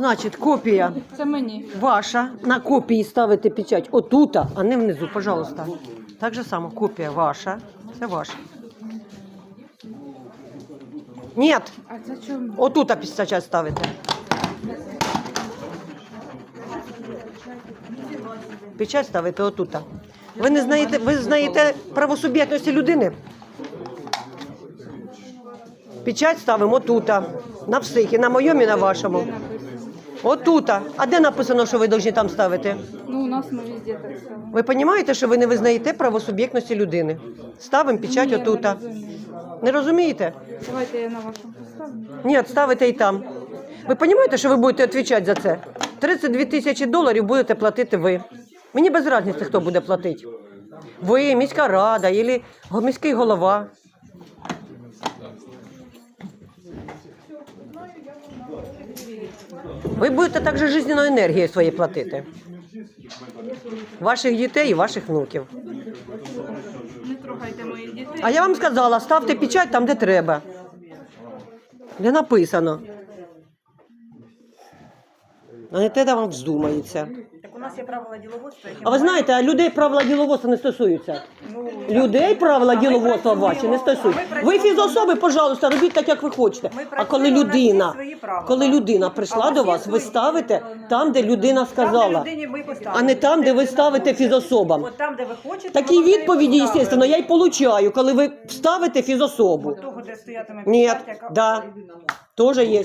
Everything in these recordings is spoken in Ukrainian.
Значить, копія Це мені. ваша. На копії ставите печать отута, а не внизу, пожалуйста. Так же само, копія ваша. Це ваша. Ні, А це чому? отута печать ставите. Печать ставите отута. Ви не знаєте, ви знаєте правосуб'єктності людини? Печать ставимо отута. На всіх, і на моєму, і на вашому. Отута. А де написано, що ви повинні там ставити? Ну, у нас ми везде так ставимо. Ви розумієте, що ви не визнаєте правосуб'єктності людини? Ставимо печать Ні, отута. не розумію. Не розумієте? Давайте я на вашому поставлю. Ні, ставите і там. Ви розумієте, що ви будете відповідати за це? 32 тисячі доларів будете платити ви. Мені без різниці, хто буде платити. Ви, міська рада, або міський голова. Ви будете також жизненною енергією своєю платити. Ваших дітей і ваших внуків. Не трогайте моїх дітей. А я вам сказала, ставте печать там, де треба. Де написано. А не те, де вам вздумається. Нас є правила діловодства, які А ви знаєте, а людей правила діловодства не стосуються. Людей правила діловодства ваші не стосуються. Ви фізособи, пожалуйста, робіть так, як ви хочете. Ми А коли на всі людина, свої правила. коли людина прийшла до вас ви ставите там, де людина Там, де сказала, людині а не там, де ви ставите фізособам. От там, де ви хочете, Такі відповіді, поставимо. звісно, я й получаю, коли ви ставите фізособу. Того, де стоятиме Ні, печать, яка да, тоже є.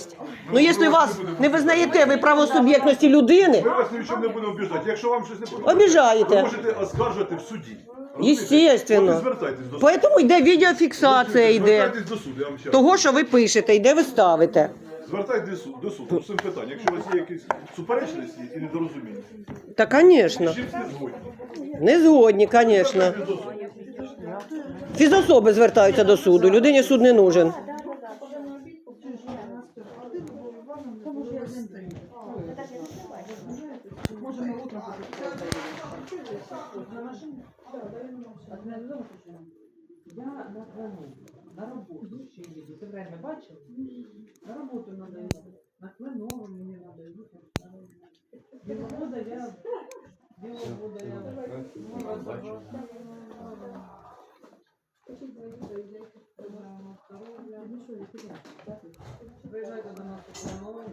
Ну, якщо вас не визнаєте ви правосуб'єктності людини, Ми вас ні не будемо обіжати. Якщо вам щось не подобається, Обіжаєте. ви можете оскаржити в суді. Розумієте? Естественно. От і звертайтесь до суду. Поэтому йде відеофіксація, йде Звертайтесь до суду, я вам ще раз. того, що ви пишете, і де ви ставите. Звертайтесь до суду, до суду з цим питанням. Якщо у вас є якісь суперечності і недорозуміння, Та, звісно. чим не згодні. Не згодні, звісно. Звертайтесь до суду. Фізособи звертаються до суду. Людині суд не нужен. Я на, ну, на работу ще їду. Ти время бачив? На роботу надо їхати. На Кленово мені надо їхати. Біловода я... Біловода я... Приїжджайте до нас у Кленово.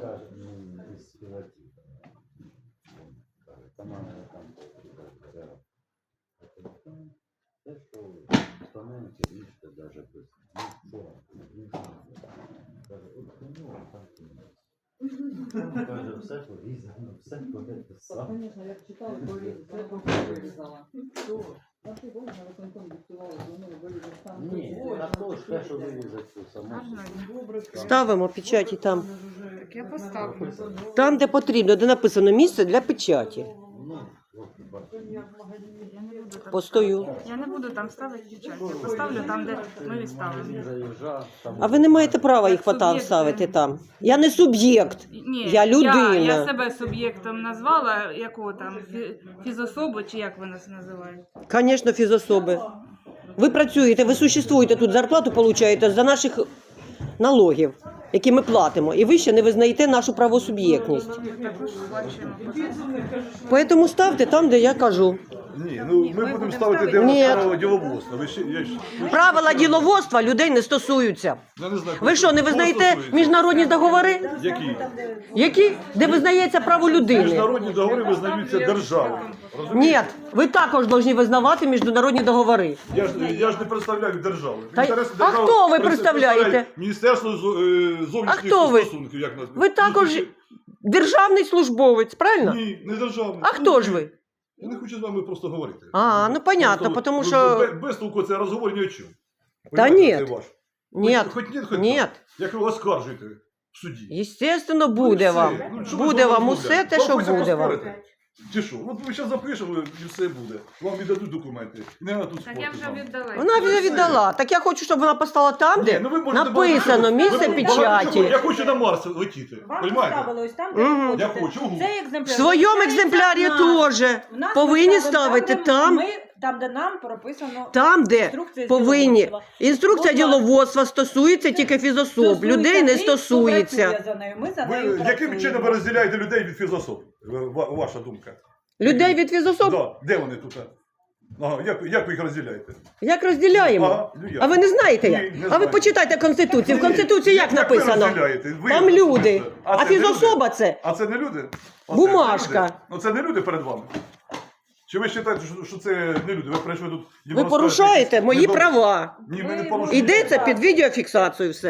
Каже, ну, із співаків. Каже, команда там взяла. Те, що становиться річка даже без нічого. Каже, от так і не. Каже, все порізано, все переписано. Конечно, я читала? А ти на виконком болезнь, там... Ні, а то ж те, що то само. Ставимо печаті там. Так я поставлю. Там, де потрібно, де написано місце для печаті. Ну, от, бачите. Я не буду там Постою. Я не буду там ставити печать. Я поставлю там, де ми Він ставимо. заїжджав, там А ви не маєте права їх Як потам ставити там. Я не суб'єкт. Ні, Я людина. Я, я себе суб'єктом назвала, якого там фі- фізособу, чи як ви нас називаєте? Звісно, фізособи. Ви працюєте, ви существуєте тут, зарплату получаєте за наших налогів, які ми платимо. І ви ще не визнаєте нашу правосуб'єктність. Також сплачуємо. Поэтому ставте там, де я кажу. Ні, ну ми будемо ставити Ні. правила діловодства. Ви ще, я, ж- Правила діловодства людей не стосуються. я не знаю, Ви що, не визнаєте стосується? міжнародні договори? Які? Які? Де визнається право людини? Міжнародні договори визнаються державою. Ні, ви також повинні визнавати міжнародні договори. Я ж, я ж не представляю державу. Та- Інтереси а держави хто ви представляє представляєте? Міністерство е, А зовнішніх хто ви? стосунків. Як нас? Ви також державний службовець, правильно? Ні, не державний. А хто ж ви? Я не хочу з вами просто говорити. А, ну понятно, Просто тому що. Без толку це розговор ні о чому. Та ні. це ваш? Ні, Хоч, хоч ні, хоч ні. так. Як ви оскаржуєте в суді. Естественно, Ну, буде все. вам. Ну, що ви Буде вами вам усе те, що буде вам. поспорити? Чи що? От ми зараз запишемо і все буде. Вам віддадуть документи. Не на тут Так я спорти вже віддала. Вона вже віддала. Так я хочу, щоб вона постала там, Ні, де ну ви можете написано багато- місце ви багато чого- печаті. Я хочу на Марс летіти. Вам поставили ось там, де Мгм. ви Я хочете. хочу. угу. Цей екземпляр. В своєму екземплярі теж повинні ставити там, Там, де нам прописано Там, де інструкція з повинні. діловодства. Інструкція діловодства стосується тільки фізособ. Стосується Людей не тих, хто стосується. за нею. Ми за Ви, нею яким працюємо. чином ви розділяєте людей від фізособ? Ва- Ваша думка. Людей від фізособ Да, де вони тут? Ага, як, як ви їх розділяєте? як розділяємо? Ага, ну як? А ви не знаєте Ні, як? не А ви знаю. почитайте Конституцію. В Конституції як ви написано? розділяєте? Ви- Там люди. А це не фізособа це. А це не люди? А це- Бумажка. це люди? Ну це не люди перед вами. Чи ви вважаєте, що, що це не люди? Ви прийшли тут. їм Ви розказуєте порушаєте якісь мої недобрі- права. Ні, ми не порушуємо. Йдеться під відеофіксацію все.